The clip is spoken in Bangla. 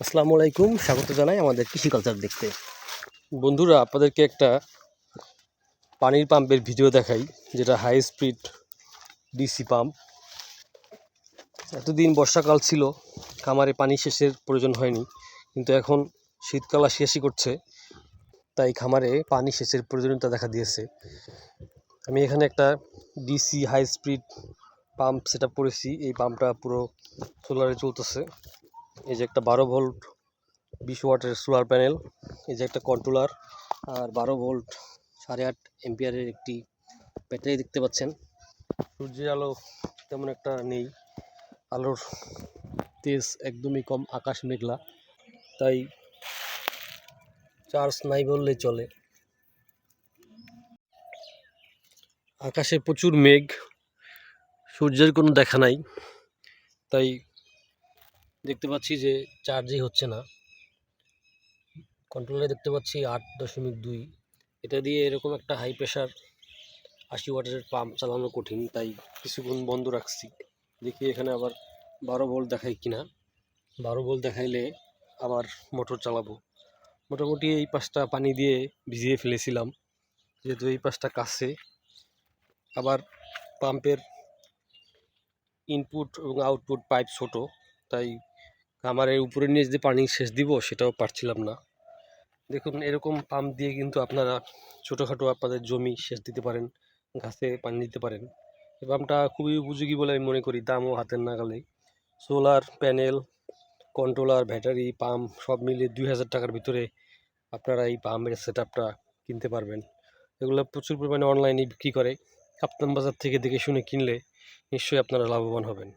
আসসালামু আলাইকুম। স্বাগত জানাই আমাদের কৃষি কালচার দেখতে। বন্ধুরা, আপনাদেরকে একটা পানির পাম্পের ভিডিও দেখাই, যেটা হাই স্পিড ডিসি পাম্প এতদিন বর্ষাকাল ছিল, খামারে পানি শেষের প্রয়োজন হয়নি, কিন্তু এখন শীতকাল আসি আসি করছে, তাই খামারে পানি সেচের প্রয়োজনীয়তা দেখা দিয়েছে। আমি এখানে একটা DC high speed pump set করেছি, এই পাম্পটা পুরো সোলারে চলতেছে। এই যে একটা বারো ভোল্ট বিশ ওয়াটের সোলার প্যানেল এই যে একটা কন্ট্রোলার আর বারো ভোল্ট সাড়ে আট এম্পিয়ারের একটি ব্যাটারি দেখতে পাচ্ছেন। সূর্যের আলো তেমন একটা নেই, আলোর তেজ একদমই কম, আকাশ মেঘলা, তাই চার্জ নাই বললেই চলে। আকাশে প্রচুর মেঘ, সূর্যের কোনো দেখা নাই, তাই দেখতে পাচ্ছি যে চার্জই হচ্ছে না। কন্ট্রোলারে দেখতে পাচ্ছি আট দশমিক দুই। এটা দিয়ে এরকম একটা হাই প্রেশার আশি ওয়াটের পাম্প চালানো কঠিন, তাই কিছুক্ষণ বন্ধ রাখছি। দেখি এখানে আবার বারো ভোল্ট দেখায় কিনা। বারো ভোল্ট দেখাইলে আবার মোটর চালাবো। মোটামুটি এই পাশটা পানি দিয়ে ভিজিয়ে ফেলেছিলাম, যেহেতু এই পাশটা কাছে। আবার পাম্পের ইনপুট এবং আউটপুট পাইপ ছোট, তাই আমার এই উপরে নিয়ে যে পানি সেচ দিব, সেটাও পারছিলাম না। দেখুন, এরকম পাম্প দিয়ে কিন্তু আপনারা ছোটোখাটো আপনাদের জমি সেচ দিতে পারেন, গাছে পানি দিতে পারেন। এই পাম্পটা খুবই উপযোগী বলে আমি মনে করি, দামও হাতের নাগালে। Solar panel, controller, battery, pump সব মিলিয়ে দুই হাজার টাকার ভিতরে আপনারা এই পাম্পের সেট কিনতে পারবেন। এগুলো প্রচুর পরিমাণে অনলাইনে বিক্রি করে কাপ্তান বাজার থেকে দেখে শুনে কিনলে নিশ্চয়ই আপনারা লাভবান হবেন।